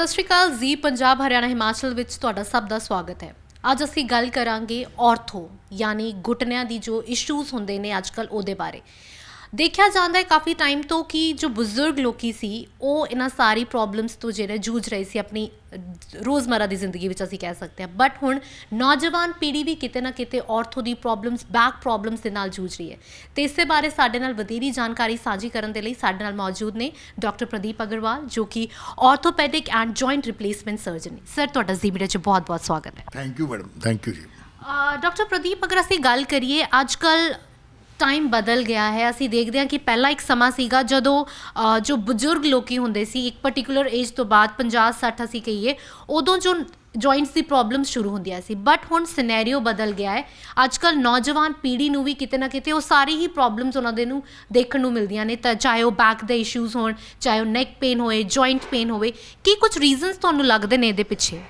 ਸਤਿ ਸ਼੍ਰੀ ਅਕਾਲ ਜੀ, ਪੰਜਾਬ, ਹਰਿਆਣਾ, ਹਿਮਾਚਲ ਵਿੱਚ ਤੁਹਾਡਾ ਸਭ ਦਾ ਸਵਾਗਤ ਹੈ। ਅੱਜ ਅਸੀਂ ਗੱਲ ਕਰਾਂਗੇ ਆਰਥੋ ਯਾਨੀ ਘੁਟਨਿਆਂ ਦੀ ਜੋ ਇਸ਼ੂਜ਼ ਹੁੰਦੇ ਨੇ ਅੱਜਕੱਲ ਉਹਦੇ ਬਾਰੇ। ਦੇਖਿਆ ਜਾਂਦਾ ਹੈ ਕਾਫੀ ਟਾਈਮ ਤੋਂ ਕਿ ਜੋ ਬਜ਼ੁਰਗ ਲੋਕੀ ਸੀ ਉਹ ਇਹਨਾਂ ਸਾਰੀ ਪ੍ਰੋਬਲਮਸ ਤੋਂ ਜਿਹੜੇ ਜੂਝ ਰਹੇ ਸੀ ਆਪਣੀ ਅਹ, ਰੋਜ਼ਮਰਰਾ ਦੀ ਜ਼ਿੰਦਗੀ ਵਿੱਚ ਅਸੀਂ ਕਹਿ ਸਕਦੇ ਹਾਂ। ਬਟ ਹੁਣ ਨੌਜਵਾਨ ਪੀੜ੍ਹੀ ਵੀ ਕਿਤੇ ਨਾ ਕਿਤੇ ਆਰਥੋ ਦੀ ਪ੍ਰੋਬਲਮਸ ਬੈਕ ਪ੍ਰੋਬਲਮਸ ਦੇ ਨਾਲ ਜੂਝ ਰਹੀ ਹੈ। ਤੇ ਇਸੇ ਬਾਰੇ ਸਾਡੇ ਨਾਲ ਵਧੇਰੀ ਜਾਣਕਾਰੀ ਸਾਂਝੀ ਕਰਨ ਦੇ ਲਈ ਸਾਡੇ ਨਾਲ ਮੌਜੂਦ ਨੇ ਡਾਕਟਰ ਪ੍ਰਦੀਪ ਅਗਰਵਾਲ ਜੋ ਕਿ orthopaedic and joint replacement surgeon ਨੇ। ਸਰ ਤੁਹਾਡਾ ਜ਼ੀ ਮੀਡੀਆ 'ਚ ਬਹੁਤ-ਬਹੁਤ ਸਵਾਗਤ ਹੈ। Thank you madam thank you ji. Doctor Pradeep ਅਗਰ ਅਸੀਂ ਗੱਲ ਕਰੀਏ ਅੱਜ ਕੱਲ ਟਾਈਮ ਬਦਲ ਗਿਆ ਹੈ। ਅਸੀਂ ਦੇਖਦੇ ਹਾਂ ਕਿ ਪਹਿਲਾਂ ਇੱਕ ਸਮਾਂ ਸੀਗਾ ਜਦੋਂ ਅ, ਜੋ ਬਜ਼ੁਰਗ ਲੋਕੀ ਹੁੰਦੇ ਸੀ ਇੱਕ ਪਾਰਟਿਕੂਲਰ ਏਜ ਤੋਂ ਬਾਅਦ 50 60 ਅਸੀਂ ਕਹੀਏ ਉਦੋਂ ਜੋ ਜੁਆਇੰਟਸ ਦੀ ਪ੍ਰੋਬਲਮ ਸ਼ੁਰੂ ਹੁੰਦੀਆਂ ਸੀ। ਬਟ ਹੁਣ ਸਿਨੈਰੀਓ ਬਦਲ ਗਿਆ ਹੈ। ਅੱਜ ਕੱਲ ਨੌਜਵਾਨ ਪੀੜ੍ਹੀ ਨੂੰ ਵੀ ਕਿਤੇ ਨਾ ਕਿਤੇ ਉਹ ਸਾਰੀ ਹੀ ਪ੍ਰੋਬਲਮਸ ਉਹਨਾਂ ਦੇ ਨੂੰ ਦੇਖਣ ਨੂੰ ਮਿਲਦੀਆਂ ਨੇ। ਤਾਂ ਚਾਹੇ ਉਹ ਬੈਕ ਦੇ ਇਸ਼ੂਜ਼ ਹੋਣ ਚਾਹੇ ਉਹ ਨੈਕ ਪੇਨ ਹੋਏ ਜੁਆਇੰਟ ਪੇਨ ਹੋਵੇ ਕੀ ਕੁਝ ਰੀਜ਼ਨਸ ਤੁਹਾਨੂੰ ਲੱਗਦੇ ਨੇ ਇਹਦੇ ਪਿੱਛੇ?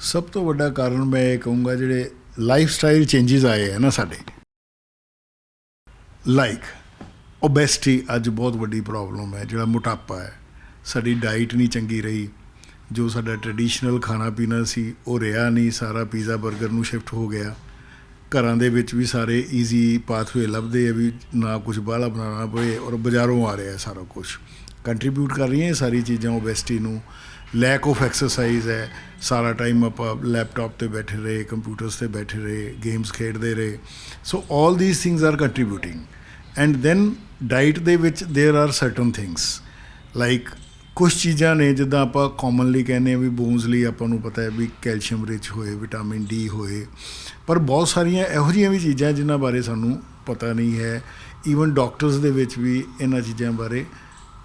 ਸਭ ਤੋਂ ਵੱਡਾ ਕਾਰਨ ਮੈਂ ਇਹ ਕਹੂੰਗਾ ਜਿਹੜੇ ਲਾਈਫ ਸਟਾਈਲ ਚੇਂਜਸ ਆਏ ਹੈ ਨਾ ਸਾਡੇ। ਲਾਈਕ ਓਬੈਸਿਟੀ ਅੱਜ ਬਹੁਤ ਵੱਡੀ ਪ੍ਰੋਬਲਮ ਹੈ, ਜਿਹੜਾ ਮੋਟਾਪਾ ਹੈ। ਸਾਡੀ ਡਾਈਟ ਨਹੀਂ ਚੰਗੀ ਰਹੀ। ਜੋ ਸਾਡਾ ਟ੍ਰੈਡੀਸ਼ਨਲ ਖਾਣਾ ਪੀਣਾ ਸੀ, ਉਹ ਰਿਹਾ ਨਹੀਂ। ਸਾਰਾ ਪੀਜ਼ਾ 버ਗਰ ਨੂੰ ਸ਼ਿਫਟ ਹੋ ਗਿਆ। ਘਰਾਂ ਦੇ ਵਿੱਚ ਵੀ ਸਾਰੇ ਈਜ਼ੀ ਪਾਥਵੇ ਲੱਭਦੇ ਆ ਵੀ ਨਾ ਕੁਝ ਬਾਹਲਾ ਬਣਾਉਣਾ ਪਏ ਔਰ ਬਾਜ਼ਾਰੋਂ ਆ ਰਿਹਾ ਸਾਰਾ ਕੁਝ ਕੰਟਰੀਬਿਊਟ ਕਰ ਰਹੀਆਂ ਇਹ ਸਾਰੀ ਚੀਜ਼ਾਂ ਓਬੈਸਿਟੀ ਨੂੰ। ਲੈਕ ਆਫ ਐਕਸਰਸਾਈਜ਼ ਹੈ ਸਾਰਾ ਟਾਈਮ ਆਪਾਂ ਲੈਪਟਾਪ ਤੇ ਬੈਠੇ ਰਹੇ ਕੰਪਿਊਟਰਸ ਤੇ ਬੈਠੇ ਰਹੇ ਗੇਮਸ ਖੇਡਦੇ ਰਹੇ so 올 these things are contributing and then diet ਦੇ ਵਿੱਚ there are certain things like ਕੁਝ ਚੀਜ਼ਾਂ ਨੇ ਜਿੱਦਾਂ ਆਪਾਂ ਕਾਮਨਲੀ ਕਹਿੰਦੇ ਆ ਵੀ ਬੋਨਸ ਲਈ ਆਪਾਂ ਨੂੰ ਪਤਾ ਹੈ ਵੀ ਕੈਲਸ਼ੀਅਮ ਰਿਚ ਹੋਏ ਵਿਟਾਮਿਨ ਡੀ ਹੋਏ ਪਰ ਬਹੁਤ ਸਾਰੀਆਂ ਇਹੋ ਜਿਹੀਆਂ ਵੀ ਚੀਜ਼ਾਂ ਜਿਨ੍ਹਾਂ ਬਾਰੇ ਸਾਨੂੰ ਪਤਾ ਨਹੀਂ ਹੈ ਈਵਨ ਡਾਕਟਰਸ ਦੇ ਵਿੱਚ ਵੀ ਇਹਨਾਂ ਚੀਜ਼ਾਂ ਬਾਰੇ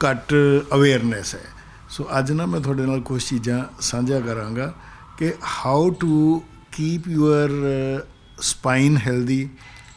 ਘੱਟ ਅਵੇਅਰਨੈਸ ਹੈ ਸੋ ਅੱਜ ਨਾ ਮੈਂ ਤੁਹਾਡੇ ਨਾਲ ਕੁਝ ਚੀਜ਼ਾਂ ਸਾਂਝਾ ਕਰਾਂਗਾ ਕਿ how to keep your spine healthy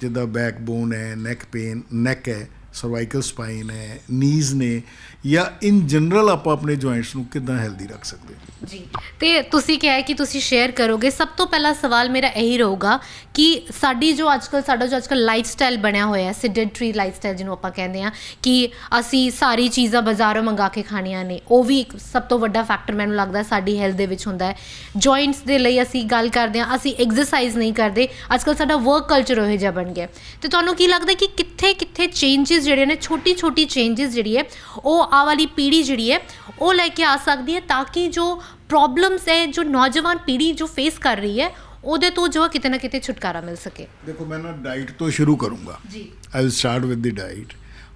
ਜਿੱਦਾਂ ਬੈਕਬੋਨ ਹੈ ਨੈਕ ਪੇਨ ਨੈਕ ਹੈ ਸਰਵਾਈਕਲ ਸਪਾਈਨ ਹੈ ਨੀਜ਼ ਨੇ ਜਾਂ ਇਨ ਜਨਰਲ ਆਪਾਂ ਆਪਣੇ ਜੁਆਇੰਟਸ ਨੂੰ ਕਿੱਦਾਂ ਹੈਲਦੀ ਰੱਖ ਸਕਦੇ ਹਾਂ? ਜੀ, ਤੇ ਤੁਸੀਂ ਕਿਹਾ ਕਿ ਤੁਸੀਂ ਸ਼ੇਅਰ ਕਰੋਗੇ। ਸਭ ਤੋਂ ਪਹਿਲਾ ਸਵਾਲ ਮੇਰਾ ਇਹੀ ਰਹੂਗਾ ਕਿ ਸਾਡੀ ਜੋ ਅੱਜਕੱਲ ਸਾਡਾ ਜੋ ਅੱਜਕੱਲ ਲਾਈਫ ਸਟਾਈਲ ਬਣਿਆ ਹੋਇਆ ਹੈ ਸਿਡੈਂਟਰੀ ਲਾਈਫ ਸਟਾਈਲ ਜਿਹਨੂੰ ਆਪਾਂ ਕਹਿੰਦੇ ਆ ਕਿ ਅਸੀਂ ਸਾਰੀ ਚੀਜ਼ਾਂ ਬਾਜ਼ਾਰੋਂ ਮੰਗਾ ਕੇ ਖਾਣੀਆਂ ਨੇ, ਉਹ ਵੀ ਇੱਕ ਸਭ ਤੋਂ ਵੱਡਾ ਫੈਕਟਰ ਮੈਨੂੰ ਲੱਗਦਾ ਸਾਡੀ ਹੈਲਥ ਦੇ ਵਿੱਚ ਹੁੰਦਾ ਹੈ। ਜੁਆਇੰਟਸ ਦੇ ਲਈ ਅਸੀਂ ਗੱਲ ਕਰਦੇ ਆ ਅਸੀਂ ਐਕਸਰਸਾਈਜ਼ ਨਹੀਂ ਕਰਦੇ ਅੱਜਕੱਲ ਸਾਡਾ ਵਰਕ ਕਲਚਰ ਉਹ ਜਿਹਾ ਬਣ ਗਿਆ ਤੇ ਤੁਹਾਨੂੰ ਕੀ ਲੱਗਦਾ ਕਿ ਕਿੱਥੇ ਕਿੱਥੇ ਚੇਂਜਸ ਜਿਹੜੇ ਨੇ ਛੋਟੀ ਛੋਟੀ ਚੇਂਜਸ ਜਿਹੜੀ ਹੈ, ਉਹ ਆ ਵਾਲੀ ਪੀੜ੍ਹੀ ਜਿਹੜੀ ਹੈ ਉਹ ਲੈ ਕੇ ਆ ਸਕਦੀ ਹੈ ਤਾਂ ਕਿ ਜੋ ਪ੍ਰੋਬਲਮਸ ਹੈ ਜੋ ਨੌਜਵਾਨ ਪੀੜ੍ਹੀ ਜੋ ਫੇਸ ਕਰ ਰਹੀ ਹੈ ਉਹਦੇ ਤੋਂ ਜੋ ਕਿਤੇ ਨਾ ਕਿਤੇ ਛੁਟਕਾਰਾ ਮਿਲ ਸਕੇ। ਦੇਖੋ ਮੈਂ ਨਾ ਡਾਈਟ ਤੋਂ ਸ਼ੁਰੂ ਕਰੂੰਗਾ। ਜੀ। I will start with the diet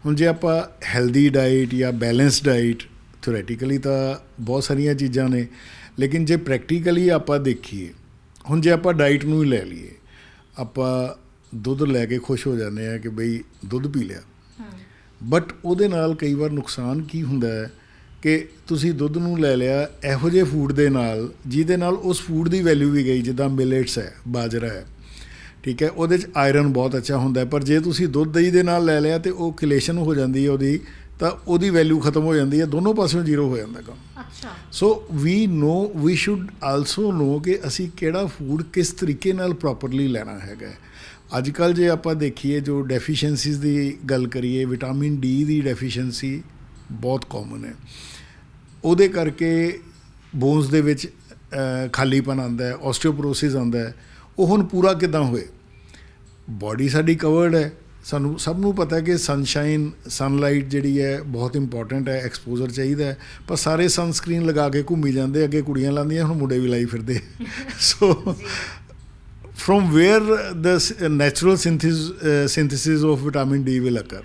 ਹੁਣ ਜੇ ਆਪਾਂ ਹੈਲਦੀ ਡਾਈਟ ਜਾਂ ਬੈਲੈਂਸ ਡਾਈਟ ਥਿਓਰੈਟੀਕਲੀ ਤਾਂ ਬਹੁਤ ਸਾਰੀਆਂ ਚੀਜ਼ਾਂ ਨੇ ਲੇਕਿਨ ਜੇ ਪ੍ਰੈਕਟੀਕਲੀ ਆਪਾਂ ਦੇਖੀਏ ਹੁਣ ਜੇ ਆਪਾਂ ਡਾਈਟ ਨੂੰ ਹੀ ਲੈ ਲਈਏ ਆਪਾਂ ਦੁੱਧ ਲੈ ਕੇ ਖੁਸ਼ ਹੋ ਜਾਂਦੇ ਆ ਕਿ ਬਈ ਦੁੱਧ ਪੀ ਲਿਆ। ਬਟ ਉਹਦੇ ਨਾਲ ਕਈ ਵਾਰ ਨੁਕਸਾਨ ਕੀ ਹੁੰਦਾ ਹੈ ਕਿ ਤੁਸੀਂ ਦੁੱਧ ਨੂੰ ਲੈ ਲਿਆ ਇਹੋ ਜਿਹੇ ਫੂਡ ਦੇ ਨਾਲ ਜਿਹਦੇ ਨਾਲ ਉਸ ਫੂਡ ਦੀ ਵੈਲਿਊ ਵੀ ਗਈ ਜਿੱਦਾਂ ਮਿਲਟਸ ਹੈ ਬਾਜਰਾ ਹੈ। ਠੀਕ ਹੈ ਉਹਦੇ ਚ ਆਇਰਨ ਬਹੁਤ ਅੱਛਾ ਹੁੰਦਾ ਪਰ ਜੇ ਤੁਸੀਂ ਦੁੱਧ ਦਹੀਂ ਦੇ ਨਾਲ ਲੈ ਲਿਆ ਤੇ ਉਹ ਕਿਲੇਸ਼ਨ ਹੋ ਜਾਂਦੀ ਹੈ ਉਹਦੀ ਤਾਂ ਉਹਦੀ ਵੈਲਿਊ ਖਤਮ ਹੋ ਜਾਂਦੀ ਹੈ ਦੋਨੋਂ ਪਾਸਿਓਂ ਜ਼ੀਰੋ ਹੋ ਜਾਂਦਾ ਕੰਮ। ਅੱਛਾ। ਸੋ ਵੀ ਨੋ ਵੀ ਸ਼ੁੱਡ ਆਲਸੋ ਨੋ ਕਿ ਅਸੀਂ ਕਿਹੜਾ ਫੂਡ ਕਿਸ ਤਰੀਕੇ ਨਾਲ ਪ੍ਰੋਪਰਲੀ ਲੈਣਾ ਹੈਗਾ। ਅੱਜ ਕੱਲ ਜੇ ਆਪਾਂ ਦੇਖੀਏ ਜੋ ਡੈਫੀਸ਼ੀਐਂਸੀਜ਼ ਦੀ ਗੱਲ ਕਰੀਏ ਵਿਟਾਮਿਨ ਡੀ ਦੀ ਡੈਫੀਸ਼ੀਐਂਸੀ ਬਹੁਤ ਕਾਮਨ ਹੈ। ਉਹਦੇ ਕਰਕੇ ਬੋਨਸ ਦੇ ਵਿੱਚ ਅਹ, ਖਾਲੀਪਨ ਆਉਂਦਾ ਹੈ ਆਸਟੀਓਪੋਰੋਸਿਸ ਆਉਂਦਾ ਹੈ। ਉਹ ਹੁਣ ਪੂਰਾ ਕਿਦਾਂ ਹੋਏ? ਬਾਡੀ ਸਾਡੀ ਕਵਰਡ ਹੈ। ਸਾਨੂੰ ਸਭ ਨੂੰ ਪਤਾ ਹੈ ਕਿ ਸਨਸ਼ਾਈਨ ਸਨਲਾਈਟ ਜਿਹੜੀ ਹੈ ਬਹੁਤ ਇੰਪੋਰਟੈਂਟ ਹੈ ਐਕਸਪੋਜ਼ਰ ਚਾਹੀਦਾ ਹੈ। ਪਰ ਸਾਰੇ ਸਨਸਕ੍ਰੀਨ ਲਗਾ ਕੇ ਘੁੰਮੀ ਜਾਂਦੇ ਅੱਗੇ ਕੁੜੀਆਂ ਲਾਉਂਦੀਆਂ ਹੁਣ ਮੁੰਡੇ ਵੀ ਲਾਈ ਫਿਰਦੇ। ਸੋ from where the uh, natural synthesis, uh, synthesis of vitamin D will occur.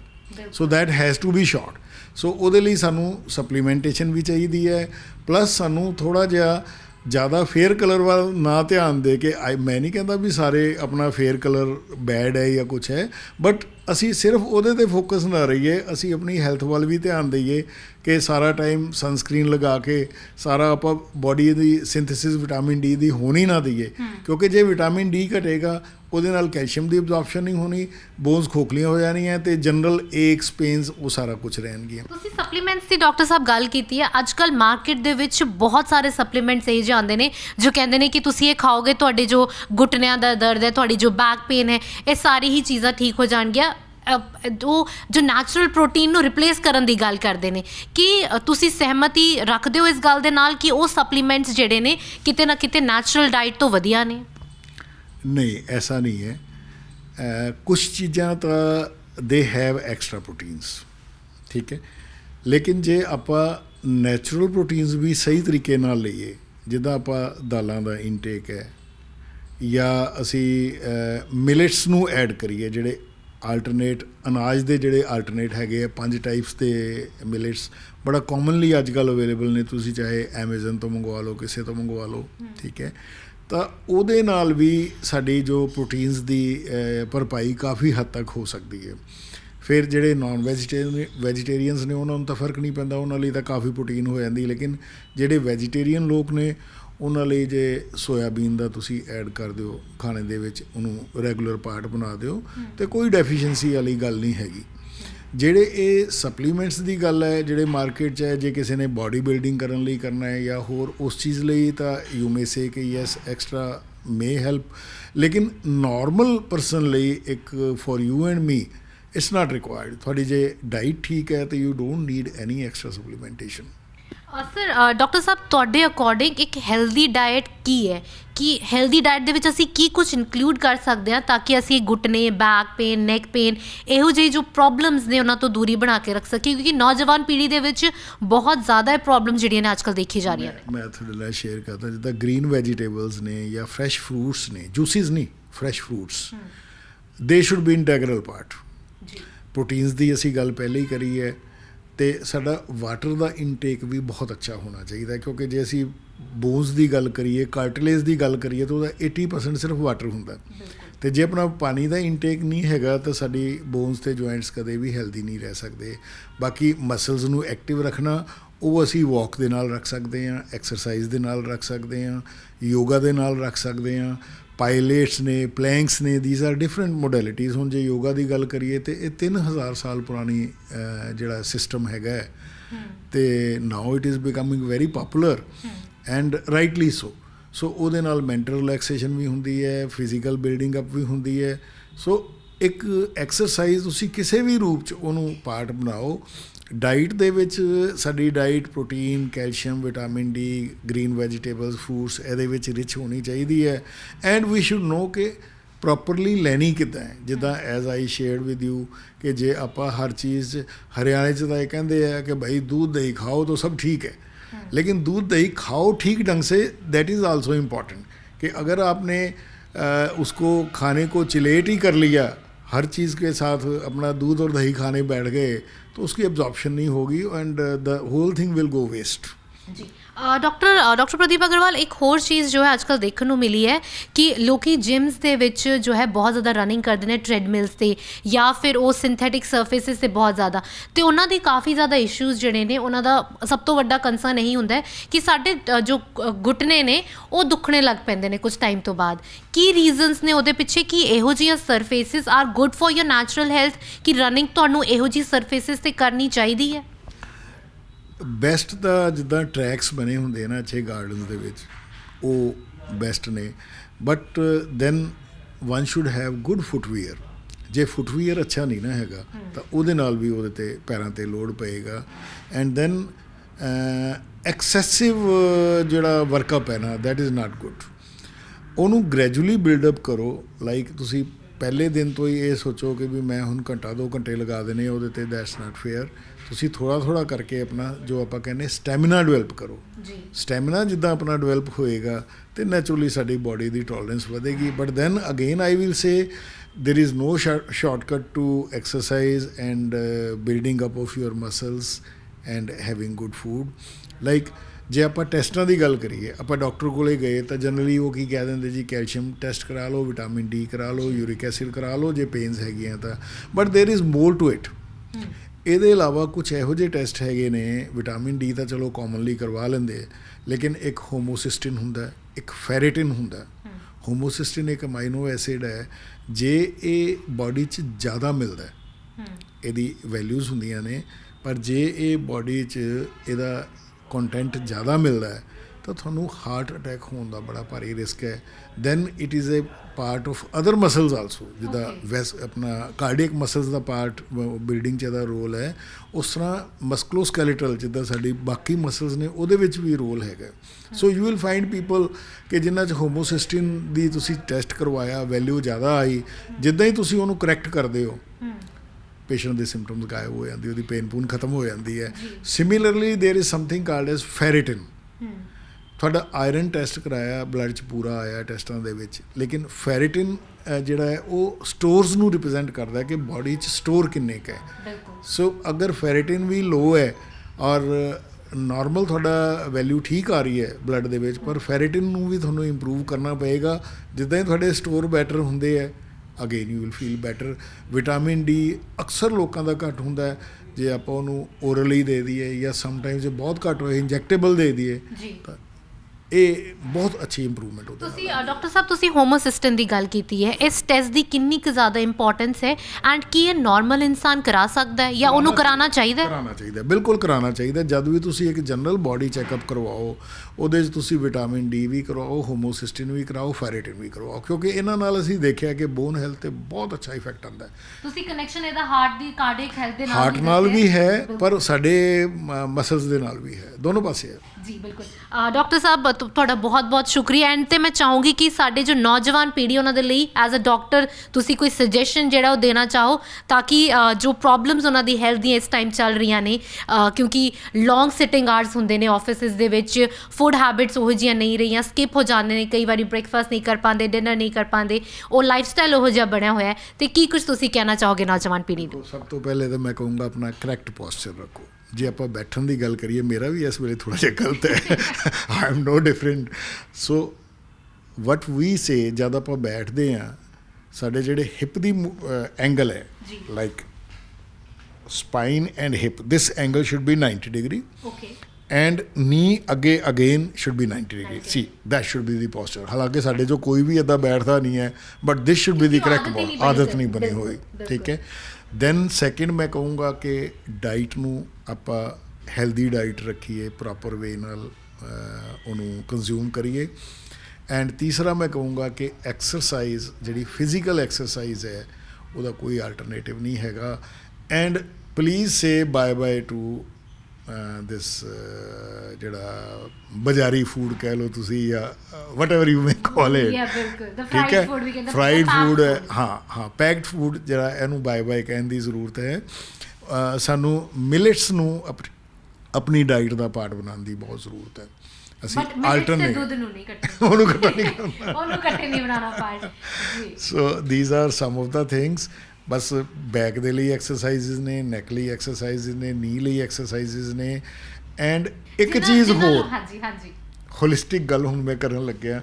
So that has to be short. ਸੋ ਉਹਦੇ ਲਈ ਸਾਨੂੰ ਸਪਲੀਮੈਂਟੇਸ਼ਨ ਵੀ ਚਾਹੀਦੀ ਹੈ ਪਲੱਸ ਸਾਨੂੰ ਥੋੜਾ ਜਿਹਾ ਜ਼ਿਆਦਾ ਫੇਅਰ ਕਲਰ ਵੱਲ ਨਾ ਧਿਆਨ ਦੇ ਕੇ I- ਮੈਂ ਨਹੀਂ ਕਹਿੰਦਾ ਵੀ ਸਾਰੇ ਆਪਣਾ ਫੇਅਰ ਕਲਰ ਬੈਡ ਹੈ ਜਾਂ ਕੁਝ ਹੈ ਬਟ ਅਸੀਂ ਸਿਰਫ ਉਹਦੇ ਤੇ ਫੋਕਸ ਨਾ ਰਹੀਏ ਅਸੀਂ ਆਪਣੀ ਹੈਲਥ ਵੱਲ ਵੀ ਧਿਆਨ ਦਈਏ ਕਿ ਸਾਰਾ ਟਾਈਮ ਸਨਸਕ੍ਰੀਨ ਲਗਾ ਕੇ ਸਾਰਾ ਆਪਾਂ ਬਾਡੀ ਦੀ ਸਿੰਥੇਸਿਸ ਵਿਟਾਮਿਨ ਡੀ ਦੀ ਹੋਣੀ ਨਾ ਦਈਏ। ਕਿਉਂਕਿ ਜੇ ਵਿਟਾਮਿਨ ਡੀ ਘਟੇਗਾ ਉਹਦੇ ਨਾਲ ਕੈਲਸ਼ੀਅਮ ਦੀ ਅਬਜ਼ੌਰਪਸ਼ਨ ਨਹੀਂ ਹੋਣੀ ਬੋਨਸ ਖੋਖਲੀਆਂ ਹੋ ਜਾਣੀਆਂ ਤੇ ਜਨਰਲ ਏਕਸ ਪੇਨਸ ਉਹ ਸਾਰਾ ਕੁਝ ਰਹਿਣਗੀਆਂ। ਤੁਸੀਂ ਸਪਲੀਮੈਂਟਸ ਦੀ ਡਾਕਟਰ ਸਾਹਿਬ ਗੱਲ ਕੀਤੀ ਹੈ। ਅੱਜ ਕੱਲ ਮਾਰਕੀਟ ਦੇ ਵਿੱਚ ਬਹੁਤ ਸਾਰੇ ਸਪਲੀਮੈਂਟਸ ਇਹ ਆਉਂਦੇ ਨੇ ਜੋ ਕਹਿੰਦੇ ਨੇ ਕਿ ਤੁਸੀਂ ਇਹ ਖਾਓਗੇ ਤੁਹਾਡੇ ਜੋ ਘੁਟਨਿਆਂ ਦਾ ਦਰਦ ਹੈ ਤੁਹਾਡੀ ਜੋ ਬੈਕ ਪੇਨ ਹੈ ਇਹ ਸਾਰੀ ਹੀ ਚੀਜ਼ਾਂ ਠੀਕ ਹੋ ਜਾਣਗੀਆਂ। ਉਹ ਜੋ ਨੈਚੁਰਲ ਪ੍ਰੋਟੀਨ ਨੂੰ ਰਿਪਲੇਸ ਕਰਨ ਦੀ ਗੱਲ ਕਰਦੇ ਨੇ। ਕੀ ਤੁਸੀਂ ਸਹਿਮਤੀ ਰੱਖਦੇ ਹੋ ਇਸ ਗੱਲ ਦੇ ਨਾਲ ਕਿ ਉਹ ਸਪਲੀਮੈਂਟਸ ਜਿਹੜੇ ਨੇ ਕਿਤੇ ਨਾ ਕਿਤੇ ਨੈਚੁਰਲ ਡਾਈਟ ਤੋਂ ਵਧੀਆ ਨੇ? ਨਹੀਂ, ਐਸਾ ਨਹੀਂ ਹੈ। ਕੁਝ ਚੀਜ਼ਾਂ ਤਾਂ ਦੇ ਹੈਵ ਐਕਸਟਰਾ ਪ੍ਰੋਟੀਨਸ ਠੀਕ ਹੈ। ਲੇਕਿਨ ਜੇ ਆਪਾਂ ਨੈਚੁਰਲ ਪ੍ਰੋਟੀਨਸ ਵੀ ਸਹੀ ਤਰੀਕੇ ਨਾਲ ਲਈਏ, ਜਿੱਦਾਂ ਆਪਾਂ ਦਾਲਾਂ ਦਾ ਇਨਟੇਕ ਹੈ, ਜਾਂ ਅਸੀਂ ਮਿਲਟਸ ਨੂੰ ਐਡ ਕਰੀਏ, ਜਿਹੜੇ ਆਲਟਰਨੇਟ ਅਨਾਜ ਦੇ ਜਿਹੜੇ ਆਲਟਰਨੇਟ ਹੈਗੇ ਆ ਪੰਜ ਟਾਈਪਸ ਦੇ ਮਿਲਟਸ ਬੜਾ ਕਾਮਨਲੀ ਅੱਜ ਕੱਲ੍ਹ ਅਵੇਲੇਬਲ ਨੇ। ਤੁਸੀਂ ਚਾਹੇ Amazon ਤੋਂ ਮੰਗਵਾ ਲਓ ਕਿਸੇ ਤੋਂ ਮੰਗਵਾ ਲਓ ਠੀਕ ਹੈ। ਤਾਂ ਉਹਦੇ ਨਾਲ ਵੀ ਸਾਡੀ ਜੋ ਪ੍ਰੋਟੀਨਸ ਦੀ ਭਰਪਾਈ ਕਾਫੀ ਹੱਦ ਤੱਕ ਹੋ ਸਕਦੀ ਹੈ। ਫਿਰ ਜਿਹੜੇ ਨਾਨ ਵੈਜੀਟੇਰੀਅਨ ਵੈਜੀਟੇਰੀਅਨਸ ਨੇ ਉਹਨਾਂ ਨੂੰ ਤਾਂ ਫ਼ਰਕ ਨਹੀਂ ਪੈਂਦਾ। ਉਹਨਾਂ ਲਈ ਤਾਂ ਕਾਫੀ ਪ੍ਰੋਟੀਨ ਹੋ ਜਾਂਦੀ ਲੇਕਿਨ ਜਿਹੜੇ ਵੈਜੀਟੇਰੀਅਨ ਲੋਕ ਨੇ ਉਹਨਾਂ ਲਈ ਜੇ ਸੋਇਆਬੀਨ ਦਾ ਤੁਸੀਂ ਐਡ ਕਰ ਦਿਓ ਖਾਣੇ ਦੇ ਵਿੱਚ, ਉਹਨੂੰ ਰੈਗੂਲਰ ਪਾਰਟ ਬਣਾ ਦਿਓ ਤੇ ਕੋਈ ਡੈਫੀਸ਼ੀਐਂਸੀ ਵਾਲੀ ਗੱਲ ਨਹੀਂ ਹੈਗੀ। ਜਿਹੜੇ ਇਹ ਸਪਲੀਮੈਂਟਸ ਦੀ ਗੱਲ ਹੈ, ਜਿਹੜੇ ਮਾਰਕੀਟ 'ਚ ਹੈ, ਜੇ ਕਿਸੇ ਨੇ ਬਾਡੀ ਬਿਲਡਿੰਗ ਕਰਨ ਲਈ ਕਰਨਾ ਹੈ ਜਾਂ ਹੋਰ ਉਸ ਚੀਜ਼ ਲਈ, ਤਾਂ ਯੂ ਮੇ ਸੇ ਕਿ ਯੈਸ ਐਕਸਟਰਾ ਮੇ ਹੈਲਪ ਲੇਕਿਨ ਨਾਰਮਲ ਪਰਸਨ ਲਈ ਇੱਕ for you and me it's not required ਤੁਹਾਡੀ ਜੇ ਡਾਈਟ ਠੀਕ ਹੈ, ਤਾਂ you don't need any extra supplementation sir doctor ਸਾਹਿਬ ਤੁਹਾਡੇ ਅਕੋਰਡਿੰਗ ਇੱਕ ਹੈਲਦੀ ਡਾਈਟ ਕੀ ਹੈ? ਕਿ ਹੈਲਦੀ ਡਾਈਟ ਦੇ ਵਿੱਚ ਅਸੀਂ ਕੀ ਕੁਝ ਇਨਕਲੂਡ ਕਰ ਸਕਦੇ ਹਾਂ ਤਾਂ ਕਿ ਅਸੀਂ ਘੁਟਨੇ ਬੈਕ ਪੇਨ ਨੈਕ ਪੇਨ ਇਹੋ ਜਿਹੀ ਜੋ ਪ੍ਰੋਬਲਮਸ ਨੇ ਉਹਨਾਂ ਤੋਂ ਦੂਰੀ ਬਣਾ ਕੇ ਰੱਖ ਸਕੀਏ ਕਿਉਂਕਿ ਨੌਜਵਾਨ ਪੀੜ੍ਹੀ ਦੇ ਵਿੱਚ ਬਹੁਤ ਜ਼ਿਆਦਾ ਇਹ ਪ੍ਰੋਬਲਮ ਜਿਹੜੀਆਂ ਨੇ ਅੱਜਕੱਲ ਦੇਖੀ ਜਾ ਰਹੀਆਂ ਨੇ। ਮੈਂ ਤੁਹਾਡੇ ਨਾਲ ਸ਼ੇਅਰ ਕਰਦਾ ਜਿੱਦਾਂ ਗ੍ਰੀਨ ਵੈਜੀਟੇਬਲਸ ਨੇ ਜਾਂ ਫਰੈਸ਼ ਫਰੂਟਸ ਨੇ ਜੂਸਿਸ ਨਹੀਂ ਫਰੈਸ਼ ਫਰੂਟਸ ਦੇ ਸ਼ੁੱਡ ਬੀ ਇੰਟੈਗਰਲ ਪਾਰਟ ਜੀ। ਪ੍ਰੋਟੀਨਸ ਦੀ ਅਸੀਂ ਗੱਲ ਪਹਿਲੇ ਹੀ ਕਰੀ ਹੈ। ਤੇ ਸਾਡਾ ਵਾਟਰ ਦਾ ਇਨਟੇਕ ਵੀ ਬਹੁਤ ਅੱਛਾ ਹੋਣਾ ਚਾਹੀਦਾ ਕਿਉਂਕਿ ਜੇ ਅਸੀਂ ਬੋਨਸ ਦੀ ਗੱਲ ਕਰੀਏ ਕਾਰਟਲੇਜ ਦੀ ਗੱਲ ਕਰੀਏ ਤਾਂ ਉਹਦਾ 80% ਸਿਰਫ ਵਾਟਰ ਹੁੰਦਾ। ਤੇ ਜੇ ਆਪਣਾ ਪਾਣੀ ਦਾ ਇਨਟੇਕ ਨਹੀਂ ਹੈਗਾ ਤਾਂ ਸਾਡੀ ਬੋਨਸ ਤੇ ਜੁਆਇੰਟਸ ਕਦੇ ਵੀ ਹੈਲਦੀ ਨਹੀਂ ਰਹਿ ਸਕਦੇ। ਬਾਕੀ ਮਸਲਸ ਨੂੰ ਐਕਟਿਵ ਰੱਖਣਾ ਉਹ ਅਸੀਂ ਵਾਕ ਦੇ ਨਾਲ ਰੱਖ ਸਕਦੇ ਹਾਂ ਐਕਸਰਸਾਈਜ਼ ਦੇ ਨਾਲ ਰੱਖ ਸਕਦੇ ਹਾਂ ਯੋਗਾ ਦੇ ਨਾਲ ਰੱਖ ਸਕਦੇ ਹਾਂ। ਪਾਇਲਟਸ ਨੇ ਪਲੈਂਕਸ ਨੇ ਥੀਸ ਆਰ ਡਿਫਰੈਂਟ ਮੋਡੈਲਿਟੀਜ਼ ਹੁਣ ਜੇ ਯੋਗਾ ਦੀ ਗੱਲ ਕਰੀਏ ਤੇ ਇਹ 3000 ਸਾਲ ਪੁਰਾਣੀ ਜਿਹੜਾ ਸਿਸਟਮ ਹੈਗਾ ਤੇ now it is becoming very popular and rightly so so ਉਹਦੇ ਨਾਲ ਮੈਂਟਲ ਰਿਲੈਕਸੇਸ਼ਨ ਵੀ ਹੁੰਦੀ ਹੈ ਫਿਜ਼ੀਕਲ ਬਿਲਡਿੰਗ ਅਪ ਵੀ ਹੁੰਦੀ ਹੈ। ਸੋ ਇੱਕ ਐਕਸਰਸਾਈਜ਼ ਤੁਸੀਂ ਕਿਸੇ ਵੀ ਰੂਪ ਚ ਉਹਨੂੰ ਪਾਰਟ ਬਣਾਓ ਡਾਈਟ ਦੇ ਵਿੱਚ ਸਾਡੀ diet protein calcium vitamin D green vegetables fruits ਇਹਦੇ ਵਿੱਚ ਰਿਚ ਹੋਣੀ ਚਾਹੀਦੀ ਹੈ ਐਂਡ ਵੀ ਸ਼ੁੱਡ ਨੋ ਕਿ ਪ੍ਰੋਪਰਲੀ ਲੈਣੀ ਕਿੱਦਾਂ ਹੈ ਜਿੱਦਾਂ as I shared with you ਕਿ ਜੇ ਆਪਾਂ ਹਰ ਚੀਜ਼ 'ਚ- ਹਰਿਆਣੇ 'ਚ ਤਾਂ ਇਹ ਕਹਿੰਦੇ ਆ ਕਿ ਭਾਈ दूध दही खाओ तो सब ठीक है लेकिन दूध दही खाओ ठीक ढंग say that is also important कि अगर आपने अ, उसको खाने को चिलेट ही कर लिया हर चीज़ के साथ अपना दूध और दही खाने बैठ गए तो उसकी एब्जॉर्प्शन नहीं होगी and the whole thing will go waste ਜੀ। ਡਾਕਟਰ ਡਾਕਟਰ ਪ੍ਰਦੀਪ ਅਗਰਵਾਲ ਇੱਕ ਹੋਰ ਚੀਜ਼ ਜੋ ਹੈ ਅੱਜਕੱਲ ਦੇਖਣ ਨੂੰ ਮਿਲੀ ਹੈ ਕਿ ਲੋਕੀ ਜਿਮਸ ਦੇ ਵਿੱਚ ਜੋ ਹੈ ਬਹੁਤ ਜ਼ਿਆਦਾ ਰਨਿੰਗ ਕਰਦੇ ਨੇ ਟ੍ਰੈਡਮਿਲਸ ਤੇ ਜਾਂ ਫਿਰ ਉਹ ਸਿੰਥੈਟਿਕ ਸਰਫੇਸਿਸ ਤੇ ਬਹੁਤ ਜ਼ਿਆਦਾ। ਤੇ ਉਹਨਾਂ ਦੀ ਕਾਫੀ ਜ਼ਿਆਦਾ ਇਸ਼ੂਜ਼ ਜਿਹੜੇ ਨੇ ਉਹਨਾਂ ਦਾ ਸਭ ਤੋਂ ਵੱਡਾ ਕੰਸਰਨ ਇਹੀ ਹੁੰਦਾ ਕਿ ਸਾਡੇ ਜੋ ਅ, ਘੁਟਨੇ ਨੇ ਉਹ ਦੁਖਣੇ ਲੱਗ ਪੈਂਦੇ ਨੇ ਕੁਝ ਟਾਈਮ ਤੋਂ ਬਾਅਦ। ਕੀ ਰੀਜ਼ਨਸ ਨੇ ਉਹਦੇ ਪਿੱਛੇ ਕਿ ਇਹੋ ਜਿਹੀਆਂ surfaces are good for your natural health ਕਿ ਰਨਿੰਗ ਤੁਹਾਨੂੰ ਇਹੋ ਜਿਹੀ ਸਰਫੇਸਿਸ ਤੇ ਕਰਨੀ ਚਾਹੀਦੀ ਹੈ? ਬੈਸਟ ਤਾਂ ਜਿੱਦਾਂ ਟਰੈਕਸ ਬਣੇ ਹੁੰਦੇ ਨਾ ਅੱਛੇ ਗਾਰਡਨਸ ਦੇ ਵਿੱਚ, ਉਹ ਬੈਸਟ ਨੇ। But then one should have good footwear ਜੇ ਫੁੱਟਵੀਅਰ ਅੱਛਾ ਨਹੀਂ ਨਾ ਹੈਗਾ, ਤਾਂ ਉਹਦੇ ਨਾਲ ਵੀ ਉਹਦੇ ਤੇ ਪੈਰਾਂ ਤੇ ਲੋਡ ਪਏਗਾ। ਐਂਡ ਦੈਨ ਐਕਸੈਸਿਵ ਜਿਹੜਾ ਵਰਕਅਪ ਹੈ ਨਾ ਦੈਟ ਇਜ਼ ਨਾਟ ਗੁੱਡ ਉਹਨੂੰ ਗ੍ਰੈਜੂਅਲੀ ਬਿਲਡ ਅਪ ਕਰੋ। ਲਾਈਕ ਤੁਸੀਂ ਪਹਿਲੇ ਦਿਨ ਤੋਂ ਹੀ ਇਹ ਸੋਚੋ ਕਿ ਵੀ ਮੈਂ ਹੁਣ ਘੰਟਾ ਦੋ ਘੰਟੇ ਲਗਾ ਦੇਣੇ, ਉਹਦੇ ਤੇ ਦੈਟਸ ਨਾਟ ਫੇਅਰ ਤੁਸੀਂ ਥੋੜਾ ਥੋੜਾ ਕਰਕੇ ਆਪਣਾ ਜੋ ਆਪਾਂ ਕਹਿੰਦੇ ਸਟੈਮਿਨਾ ਡਿਵੈਲਪ ਕਰੋ ਜੀ ਸਟੈਮਿਨਾ ਜਿੱਦਾਂ ਆਪਣਾ ਡਿਵੈਲਪ ਹੋਏਗਾ ਤੇ ਨੈਚੁਰਲੀ ਸਾਡੀ ਬਾਡੀ ਦੀ ਟੋਲਰੈਂਸ ਵਧੇਗੀ but then again I will say there is no short, shortcut to exercise and uh, building up of your muscles and having good food like ਜੇ ਆਪਾਂ ਟੈਸਟਾਂ ਦੀ ਗੱਲ ਕਰੀਏ ਆਪਾਂ ਡਾਕਟਰ ਕੋਲੇ ਗਏ ਤਾਂ ਜਨਰਲੀ ਉਹ ਕੀ ਕਹਿ ਦਿੰਦੇ ਜੀ ਕੈਲਸ਼ੀਅਮ ਟੈਸਟ ਕਰਾ ਲਓ ਵਿਟਾਮਿਨ ਡੀ ਕਰਾ ਲਓ ਯੂਰਿਕ ਐਸਿਡ ਕਰਾ ਲਓ ਜੇ ਪੇਨਸ ਹੈਗੀਆਂ ਤਾਂ but there is more to it ਇਹਦੇ ਇਲਾਵਾ ਕੁਝ ਇਹੋ ਜਿਹੇ ਟੈਸਟ ਹੈਗੇ ਨੇ, ਵਿਟਾਮਿਨ ਡੀ ਤਾਂ ਚਲੋ ਕਾਮਨਲੀ ਕਰਵਾ ਲੈਂਦੇ ਲੇਕਿਨ ਇੱਕ ਹੋਮੋਸਿਸਟਿਨ ਹੁੰਦਾ, ਇੱਕ ਫੈਰੀਟਿਨ ਹੁੰਦਾ। ਹੋਮੋਸਿਸਟਿਨ ਇੱਕ ਅਮਾਈਨੋ ਐਸਿਡ ਹੈ, ਜੇ ਇਹ ਬਾਡੀ 'ਚ ਜ਼ਿਆਦਾ ਮਿਲਦਾ ਇਹਦੀ ਵੈਲਿਊਜ਼ ਹੁੰਦੀਆਂ ਨੇ, ਪਰ ਜੇ ਇਹ ਬਾਡੀ 'ਚ ਇਹਦਾ ਕੰਟੈਂਟ ਜ਼ਿਆਦਾ ਮਿਲਦਾ ਹੈ ਤਾਂ ਤੁਹਾਨੂੰ ਹਾਰਟ ਅਟੈਕ ਹੋਣ ਦਾ ਬੜਾ ਭਾਰੀ ਰਿਸਕ ਹੈ then it is a part of other muscles also ਜਿੱਦਾਂ ਵੈਸ ਆਪਣਾ ਕਾਰਡੀਅਕ ਮਸਲਸ ਦਾ ਪਾਰਟ ਬਿਲਡਿੰਗ 'ਚ ਇਹਦਾ ਰੋਲ ਹੈ ਉਸ ਤਰ੍ਹਾਂ ਮਸਕੂਲੋਸਕੈਲੇਟਲ ਜਿੱਦਾਂ ਸਾਡੀ ਬਾਕੀ ਮਸਲਸ ਨੇ ਉਹਦੇ ਵਿੱਚ ਵੀ ਰੋਲ ਹੈਗਾ so you will find people ਕਿ ਜਿਨ੍ਹਾਂ 'ਚ ਹੋਮੋਸਿਸਟਿਨ ਦੀ ਤੁਸੀਂ ਟੈਸਟ ਕਰਵਾਇਆ ਵੈਲਿਊ ਜ਼ਿਆਦਾ ਆਈ ਜਿੱਦਾਂ ਹੀ ਤੁਸੀਂ ਉਹਨੂੰ ਕਰੈਕਟ ਕਰਦੇ ਹੋ ਪੇਸ਼ੈਂਟ ਦੇ ਸਿੰਪਟਮਸ ਗਾਇਬ ਹੋ ਜਾਂਦੀ ਉਹਦੀ ਪੇਨ ਪੂਨ ਖਤਮ ਹੋ ਜਾਂਦੀ ਹੈ similarly there is something called as ferritin ਤੁਹਾਡਾ ਆਇਰਨ ਟੈਸਟ ਕਰਾਇਆ ਬਲੱਡ ਚ ਪੂਰਾ ਆਇਆ ਟੈਸਟਾਂ ਦੇ ਵਿੱਚ। ਲੇਕਿਨ ਫੈਰਿਟਿਨ ਜਿਹੜਾ ਹੈ ਉਹ ਸਟੋਰਸ ਨੂੰ ਰਿਪਰੈਜ਼ੈਂਟ ਕਰਦਾ ਹੈ ਕਿ ਬਾਡੀ ਚ ਸਟੋਰ ਕਿੰਨੇ ਕੁ ਹੈ। ਸੋ ਅਗਰ ਫੈਰਿਟਿਨ ਵੀ ਲੋ ਹੈ ਔਰ ਨਾਰਮਲ ਤੁਹਾਡਾ ਵੈਲਿਊ ਠੀਕ ਆ ਰਹੀ ਹੈ ਬਲੱਡ ਦੇ ਵਿੱਚ ਪਰ ਫੈਰਿਟਿਨ ਨੂੰ ਵੀ ਤੁਹਾਨੂੰ ਇੰਪਰੂਵ ਕਰਨਾ ਪਏਗਾ। ਜਿੱਦਾਂ ਹੀ ਤੁਹਾਡੇ ਸਟੋਰ ਬੈਟਰ ਹੁੰਦੇ ਹੈ again you will feel better vitamin D ਅਕਸਰ ਲੋਕਾਂ ਦਾ ਘੱਟ ਹੁੰਦਾ ਹੈ। ਜੇ ਆਪਾਂ ਉਹਨੂੰ ਓਰਲੀ ਦੇ ਦਈਏ ਜਾਂ ਸਮਟਾਈਮਸ ਬਹੁਤ ਘੱਟ ਹੋਏ ਇੰਜੈਕਟੇਬਲ ਦੇ ਦਈਏ ਜੀ। ਇਹ ਬਹੁਤ ਅੱਛੀ ਇੰਪਰੂਵਮੈਂਟ ਉਹਦੇ ਤੁਸੀਂ ਡਾਕਟਰ ਸਾਹਿਬ ਤੁਸੀਂ ਹੋਮੋਸਿਸਟਨ ਦੀ ਗੱਲ ਕੀਤੀ ਹੈ। ਇਸ ਟੈਸਟ ਦੀ ਕਿੰਨੀ ਕੁ ਜ਼ਿਆਦਾ ਇੰਪੋਰਟੈਂਸ ਹੈ ਐਂਡ ਕੀ ਇਹ ਨਾਰਮਲ ਇਨਸਾਨ ਕਰਾ ਸਕਦਾ ਹੈ ਜਾਂ ਉਹਨੂੰ ਕਰਾਉਣਾ ਚਾਹੀਦਾ ਹੈ? ਕਰਾਉਣਾ ਚਾਹੀਦਾ ਬਿਲਕੁਲ ਕਰਾਉਣਾ ਚਾਹੀਦਾ। ਜਦ ਵੀ ਤੁਸੀਂ ਇੱਕ ਜਨਰਲ ਬਾਡੀ ਚੈੱਕਅਪ ਕਰਵਾਓ ਉਹਦੇ 'ਚ ਤੁਸੀਂ ਵਿਟਾਮਿਨ ਡੀ ਵੀ ਕਰਵਾਓ ਹੋਮੋਸਿਸਟਿਨ ਵੀ ਕਰਾਓ ਫੈਰਿਟਿਨ ਵੀ ਕਰਵਾਓ। ਕਿਉਂਕਿ ਇਹਨਾਂ ਨਾਲ ਅਸੀਂ ਦੇਖਿਆ ਕਿ ਬੋਨ ਹੈਲਥ ਤੇ ਬਹੁਤ ਅੱਛਾ ਇਫੈਕਟ ਆਉਂਦਾ ਹੈ। ਤੁਸੀਂ ਕਨੈਕਸ਼ਨ ਇਹਦਾ ਹਾਰਟ ਦੀ ਕਾਰਡਿਕ ਹੈਲਥ ਦੇ ਨਾਲ ਹਾਰਟ ਨਾਲ ਵੀ ਹੈ ਪਰ ਸਾਡੇ ਮਸਲਸ ਦੇ ਨਾਲ ਵੀ ਹੈ। ਦੋਨੋਂ ਪਾਸੇ ਹੈ। ਜੀ ਬਿਲਕੁਲ। ਡਾਕਟਰ ਸਾਹਿਬ ਤੁਹਾਡਾ ਬਹੁਤ-ਬਹੁਤ ਸ਼ੁਕਰੀਆ। ਐਂਡ ਤੇ ਮੈਂ ਚਾਹੂੰਗੀ ਕਿ ਸਾਡੇ ਜੋ ਨੌਜਵਾਨ ਪੀੜ੍ਹੀ ਉਹਨਾਂ ਦੇ ਲਈ ਐਜ਼ ਅ ਡਾਕਟਰ ਤੁਸੀਂ ਕੋਈ ਸੁਜੈਸ਼ਨ ਜਿਹੜਾ ਉਹ ਦੇਣਾ ਚਾਹੋ ਤਾਂ ਕਿ ਜੋ ਪ੍ਰੋਬਲਮਸ ਉਹਨਾਂ ਦੀ ਹੈਲਥ ਦੀਆਂ ਇਸ ਟਾਈਮ ਚੱਲ ਰਹੀਆਂ ਨੇ ਕਿਉਂਕਿ ਲੌਂਗ ਸਿਟਿੰਗ ਆਰਸ ਹੁੰਦੇ ਨੇ ਆਫਿਸਿਸ ਦੇ ਵਿੱਚ ਫੂਡ ਹੈਬਿਟਸ ਉਹ ਜਿਹੀਆਂ ਨਹੀਂ ਰਹੀਆਂ ਸਕਿਪ ਹੋ ਜਾਂਦੇ ਨੇ, ਕਈ ਵਾਰੀ ਬ੍ਰੇਕਫਾਸਟ ਨਹੀਂ ਕਰ ਪਾਉਂਦੇ ਡਿਨਰ ਨਹੀਂ ਕਰ ਪਾਉਂਦੇ, ਉਹ ਲਾਈਫਸਟਾਈਲ ਉਹ ਜਿਹਾ ਬਣਿਆ ਹੋਇਆ ਹੈ। ਤੇ ਕੀ ਕੁਝ ਤੁਸੀਂ ਕਹਿਣਾ ਚਾਹੋਗੇ ਨੌਜਵਾਨ ਪੀੜ੍ਹੀ ਨੂੰ? ਸਭ ਤੋਂ ਪਹਿਲੇ ਤਾਂ ਮੈਂ ਕਹੂੰਗਾ ਆਪਣਾ ਕਰੈਕਟ ਪੋਸਚਰ ਰੱਖੋ। ਜੇ ਆਪਾਂ ਬੈਠਣ ਦੀ ਗੱਲ ਕਰੀਏ ਮੇਰਾ ਵੀ ਇਸ ਵੇਲੇ ਥੋੜਾ ਜਿਹਾ ਗਲਤ ਹੈ। I am no different so ਵਟ ਵੀ ਸੇ ਜਦ ਆਪਾਂ ਬੈਠਦੇ ਆ ਸਾਡੇ ਜਿਹੜੇ ਹਿਪ ਦੀ ਐਂਗਲ ਹੈ। Like spine and hip this angle should be 90 degree okay and knee ਅੱਗੇ again should be 90 degree. See that should be the posture. ਹਾਲਾਂਕਿ ਸਾਡੇ ਜੋ ਕੋਈ ਵੀ ਇਦਾਂ ਬੈਠਦਾ ਨਹੀਂ ਹੈ this should be the ਕਿਉਂਕਿ correct ਆਦਤ ਨਹੀਂ posture ਬਣੀ ਆਦਤ ਨਹੀਂ ਬਣੀ ਬਿਲਕੁਲ, ਹੋਈ। ਠੀਕ ਹੈ? ਦੈਨ ਸੈਕਿੰਡ ਮੈਂ ਕਹੂੰਗਾ ਕਿ ਡਾਈਟ ਨੂੰ ਆਪਾਂ ਹੈਲਦੀ ਡਾਈਟ ਰੱਖੀਏ ਪ੍ਰੋਪਰ ਵੇ ਨਾਲ ਉਹਨੂੰ ਕੰਜ਼ਿਊਮ ਕਰੀਏ। ਐਂਡ ਤੀਸਰਾ ਮੈਂ ਕਹੂੰਗਾ ਕਿ ਐਕਸਰਸਾਈਜ਼ ਜਿਹੜੀ ਫਿਜ਼ੀਕਲ ਐਕਸਰਸਾਈਜ਼ ਹੈ, ਉਹਦਾ ਕੋਈ ਆਲਟਰਨੇਟਿਵ ਨਹੀਂ ਹੈਗਾ। And please say bye bye to this ਜਿਹੜਾ ਬਾਜ਼ਾਰੀ ਫੂਡ ਕਹਿ ਲਓ ਤੁਸੀਂ ਜਾਂ whatever you may call it Yeah, ਬਿਲਕੁਲ। ਹੈ? food we can- the fried food. ਹਾਂ ਹਾਂ ਪੈਕਡ ਫੂਡ ਜਿਹੜਾ ਇਹਨੂੰ ਬਾਏ ਬਾਏ ਕਹਿਣ ਦੀ ਜ਼ਰੂਰਤ ਹੈ। ਸਾਨੂੰ ਮਿਲਟਸ ਨੂੰ ਆਪਣੀ- ਡਾਈਟ ਦਾ ਪਾਰਟ ਬਣਾਉਣ ਦੀ ਬਹੁਤ ਜ਼ਰੂਰਤ ਹੈ। ਅਸੀਂ ਆਲਟਰਨੇਟ ਦੁੱਧ ਨੂੰ ਨਹੀਂ ਕੱਟਣਾ। ਉਹਨੂੰ ਕੱਟਣਾ ਨਹੀਂ ਕਰਨਾ ਉਹਨੂੰ ਕੱਟੇ ਨਹੀਂ ਬਣਾਉਣਾ ਪਾਰਟ ਜੀ so these are some of the things bus back ਦੇ ਲਈ ਐਕਸਰਸਾਈਜ਼ਸ ਨੇ ਨੈਕ ਲਈ ਐਕਸਰਸਾਈਜ਼ਸ ਨੇ ਨੀ ਲਈ ਐਕਸਰਸਾਈਜ਼ਸ ਨੇ ਐਂਡ ਇੱਕ ਚੀਜ਼ ਹੋਰ। ਹਾਂਜੀ ਹਾਂਜੀ। ਹੋਲਿਸਟਿਕ ਗੱਲ ਹੁਣ ਮੈਂ ਕਰਨ ਲੱਗਿਆ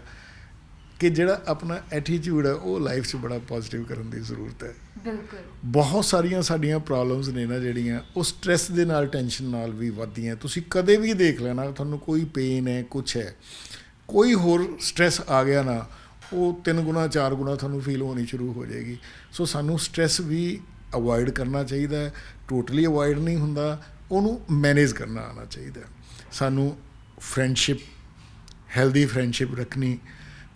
ਕਿ ਜਿਹੜਾ ਆਪਣਾ ਐਟੀਟਿਊਡ ਹੈ ਉਹ ਲਾਈਫ 'ਚ ਬੜਾ ਪੋਜ਼ਿਟਿਵ ਕਰਨ ਦੀ ਜ਼ਰੂਰਤ ਹੈ। ਬਿਲਕੁਲ। ਬਹੁਤ ਸਾਰੀਆਂ ਸਾਡੀਆਂ ਪ੍ਰੋਬਲਮਸ ਨੇ ਨਾ ਜਿਹੜੀਆਂ ਉਹ ਸਟ੍ਰੈਸ ਦੇ ਨਾਲ ਟੈਨਸ਼ਨ ਨਾਲ ਵੀ ਵੱਧਦੀਆਂ। ਤੁਸੀਂ ਕਦੇ ਵੀ ਦੇਖ ਲੈਣਾ ਤੁਹਾਨੂੰ ਕੋਈ ਪੇਨ ਹੈ ਕੁਛ ਹੈ ਕੋਈ ਹੋਰ ਸਟ੍ਰੈਸ ਆ ਗਿਆ ਨਾ ਉਹ ਤਿੰਨ ਗੁਣਾ ਚਾਰ ਗੁਣਾ ਤੁਹਾਨੂੰ ਫੀਲ ਹੋਣੀ ਸ਼ੁਰੂ ਹੋ ਜਾਏਗੀ। ਸੋ ਸਾਨੂੰ ਸਟ੍ਰੈਸ ਵੀ ਅਵੋਇਡ ਕਰਨਾ ਚਾਹੀਦਾ ਹੈ। ਟੋਟਲੀ ਅਵੋਇਡ ਨਹੀਂ ਹੁੰਦਾ। ਉਹਨੂੰ ਮੈਨੇਜ ਕਰਨਾ ਆਉਣਾ ਚਾਹੀਦਾ। ਸਾਨੂੰ ਫਰੈਂਡਸ਼ਿਪ ਹੈਲਦੀ ਫਰੈਂਡਸ਼ਿਪ ਰੱਖਣੀ।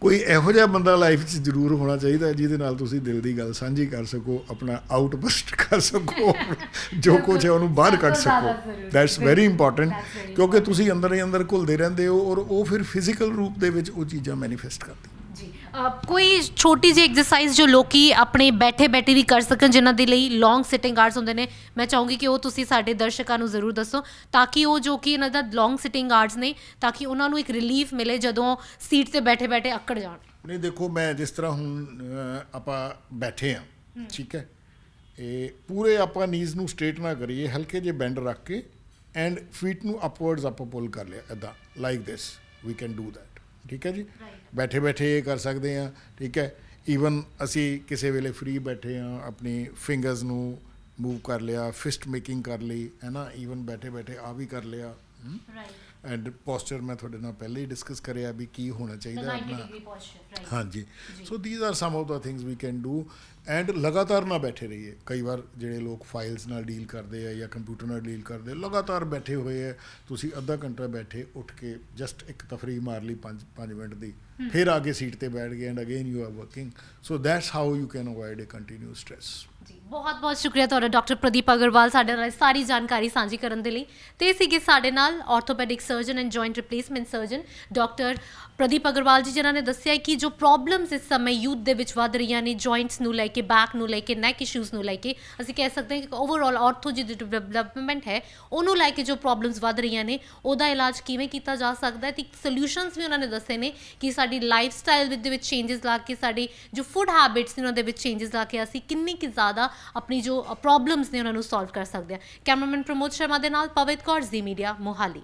ਕੋਈ ਇਹੋ ਜਿਹਾ ਬੰਦਾ ਲਾਈਫ 'ਚ ਜ਼ਰੂਰ ਹੋਣਾ ਚਾਹੀਦਾ ਜਿਹਦੇ ਨਾਲ ਤੁਸੀਂ ਦਿਲ ਦੀ ਗੱਲ ਸਾਂਝੀ ਕਰ ਸਕੋ ਆਪਣਾ ਆਊਟਬਸਟ ਕਰ ਸਕੋ ਜੋ ਕੁਝ ਹੈ ਉਹਨੂੰ ਬਾਹਰ ਕੱਢ ਸਕੋ। ਦੈਟਸ ਵੈਰੀ ਇੰਪੋਰਟੈਂਟ ਕਿਉਂਕਿ ਤੁਸੀਂ ਅੰਦਰ ਹੀ ਅੰਦਰ ਘੁਲਦੇ ਰਹਿੰਦੇ ਹੋ ਔਰ ਉਹ ਫਿਰ ਫਿਜ਼ੀਕਲ ਰੂਪ ਦੇ ਵਿੱਚ ਉਹ ਚੀਜ਼ਾਂ ਮੈਨੀਫੈਸਟ ਅ, ਕੋਈ ਛੋਟੀ ਜਿਹੀ ਐਕਸਰਸਾਈਜ਼ ਜੋ ਲੋਕੀ ਆਪਣੇ ਬੈਠੇ ਬੈਠੇ ਵੀ ਕਰ ਸਕਣ ਜਿਨ੍ਹਾਂ ਦੇ ਲਈ ਲੌਂਗ ਸਿਟਿੰਗ ਆਰਸ ਹੁੰਦੇ ਨੇ ਮੈਂ ਚਾਹੂੰਗੀ ਕਿ ਉਹ ਤੁਸੀਂ ਸਾਡੇ ਦਰਸ਼ਕਾਂ ਨੂੰ ਜ਼ਰੂਰ ਦੱਸੋ ਤਾਂ ਕਿ ਉਹ ਜੋ ਕਿ ਇਹਨਾਂ ਦਾ ਲੌਂਗ ਸਿਟਿੰਗ ਆਰਸ ਨੇ ਤਾਂ ਕਿ ਉਹਨਾਂ ਨੂੰ ਇੱਕ ਰਿਲੀਫ ਮਿਲੇ ਜਦੋਂ ਸੀਟ ਤੇ ਬੈਠੇ ਬੈਠੇ ਅੱਕੜ ਜਾਣ। ਨਹੀਂ ਦੇਖੋ ਮੈਂ ਜਿਸ ਤਰ੍ਹਾਂ ਹੁਣ ਆਪਾਂ ਬੈਠੇ ਆ ਠੀਕ ਹੈ? ਇਹ ਪੂਰੇ ਆਪਾਂ ਨੀਜ਼ ਨੂੰ ਸਟ੍ਰੇਟ ਨਾ ਕਰੀਏ ਹਲਕੇ ਜਿਹੇ ਬੈਂਡ ਰੱਖ ਕੇ ਐਂਡ ਫੀਟ ਨੂੰ ਅਪਵਰਡਸ ਆਪਾਂ ਪੁੱਲ ਕਰ ਲਿਆ ਇਦਾਂ like this we can do that ਠੀਕ ਹੈ ਜੀ? ਬੈਠੇ ਬੈਠੇ ਇਹ ਕਰ ਸਕਦੇ ਆ ਠੀਕ ਹੈ? ਈਵਨ ਅਸੀਂ ਕਿਸੇ ਵੇਲੇ ਫ੍ਰੀ ਬੈਠੇ ਆ ਆਪਣੀ ਫਿੰਗਰਸ ਨੂੰ ਮੂਵ ਕਰ ਲਿਆ ਫਿਸਟ ਮੇਕਿੰਗ ਕਰ ਲਈ ਹੈ ਨਾ? ਈਵਨ ਬੈਠੇ ਬੈਠੇ ਆ ਵੀ ਕਰ ਲਿਆ ਰਾਈਟ ਐਂਡ ਪੋਸਚਰ ਮੈਂ ਤੁਹਾਡੇ ਨਾਲ ਪਹਿਲੇ ਹੀ ਡਿਸਕਸ ਕਰਿਆ ਵੀ ਕੀ ਹੋਣਾ ਚਾਹੀਦਾ ਆਪਣਾ। ਹਾਂਜੀ। So these are some of the things we can do and ਲਗਾਤਾਰ ਨਾ ਬੈਠੇ ਰਹੀਏ। ਕਈ ਵਾਰ ਜਿਹੜੇ ਲੋਕ ਫਾਈਲਸ ਨਾਲ ਡੀਲ ਕਰਦੇ ਆ ਜਾਂ ਕੰਪਿਊਟਰ ਨਾਲ ਡੀਲ ਕਰਦੇ ਆ, ਲਗਾਤਾਰ ਬੈਠੇ ਹੋਏ ਆ। ਤੁਸੀਂ ਅੱਧਾ ਘੰਟਾ ਬੈਠੇ ਉੱਠ ਕੇ ਜਸਟ ਇੱਕ ਤਫਰੀਹ ਮਾਰ ਲਈ 5 5 ਮਿੰਟ ਦੀ। ਫਿਰ ਆਗੇ ਸੀਟ ਤੇ ਬੈਠ ਗਏ and again you are working so that's how you can avoid a continuous stress ਜੀ ਬਹੁਤ ਬਹੁਤ ਸ਼ੁਕਰੀਆ ਤੁਹਾਡਾ ਡਾਕਟਰ ਪ੍ਰਦੀਪ ਅਗਰਵਾਲ ਸਾਡੇ ਨਾਲ ਸਾਰੀ ਜਾਣਕਾਰੀ ਸਾਂਝੀ ਕਰਨ ਦੇ ਲਈ। ਤੇ ਸੀਗੇ ਸਾਡੇ ਨਾਲ orthopaedic surgeon and joint replacement surgeon doctor Pradeep Agarwal ji ਜਿਨ੍ਹਾਂ ਨੇ ਦੱਸਿਆ ਕਿ ਜੋ ਪ੍ਰੋਬਲਮਸ ਇਸ ਸਮੇਂ ਯੂਥ ਦੇ ਵਿੱਚ ਵੱਧ ਰਹੀਆਂ ਨੇ ਜੁਆਇੰਟਸ ਨੂੰ ਲੈ ਕੇ ਬੈਕ ਨੂੰ ਲੈ ਕੇ ਨੈਕ ਇਸ਼ੂਜ਼ ਨੂੰ ਲੈ ਕੇ, ਅਸੀਂ ਕਹਿ ਸਕਦੇ ਹਾਂ ਕਿ ਓਵਰਆਲ ਆਰਥੋ ਜੀ ਦੀ ਡਿਵੈਲਪਮੈਂਟ ਹੈ, ਉਹਨੂੰ ਲੈ ਕੇ ਜੋ ਪ੍ਰੋਬਲਮਸ ਵੱਧ ਰਹੀਆਂ ਨੇ, ਉਹਦਾ ਇਲਾਜ ਕਿਵੇਂ ਕੀਤਾ ਜਾ ਸਕਦਾ ਹੈ ਤੇ ਸੋਲੂਸ਼ਨਸ ਵੀ ਉਹਨਾਂ ਨੇ ਦੱਸੇ ਨੇ ਕਿ ਸਾਡੀ ਲਾਈਫ ਸਟਾਈਲ ਦੇ ਵਿੱਚ ਚੇਂਜਸ ਲਾ ਕੇ, ਸਾਡੀ ਜੋ ਫੂਡ ਹੈਬਿਟਸ ਨੇ ਉਹਨਾਂ ਦੇ ਵਿੱਚ ਚੇਂਜਸ ਲਾ ਕੇ ਅਸੀਂ ਕਿੰਨੀ ਕਿ ਜ਼ਿਆਦਾ ਆਪਣੀ ਜੋ ਪ੍ਰੋਬਲਮਸ ਨੇ ਉਹਨਾਂ ਨੂੰ ਸੋਲਵ ਕਰ ਸਕਦੇ ਹਾਂ। ਕੈਮਰਾਮੈਨ ਪ੍ਰਮੋਦ ਸ਼ਰਮਾ ਦੇ ਨਾਲ ਪਵਿਤ ਕੌਰ ਜ਼ੀ ਮੀਡੀਆ ਮੋਹਾਲੀ।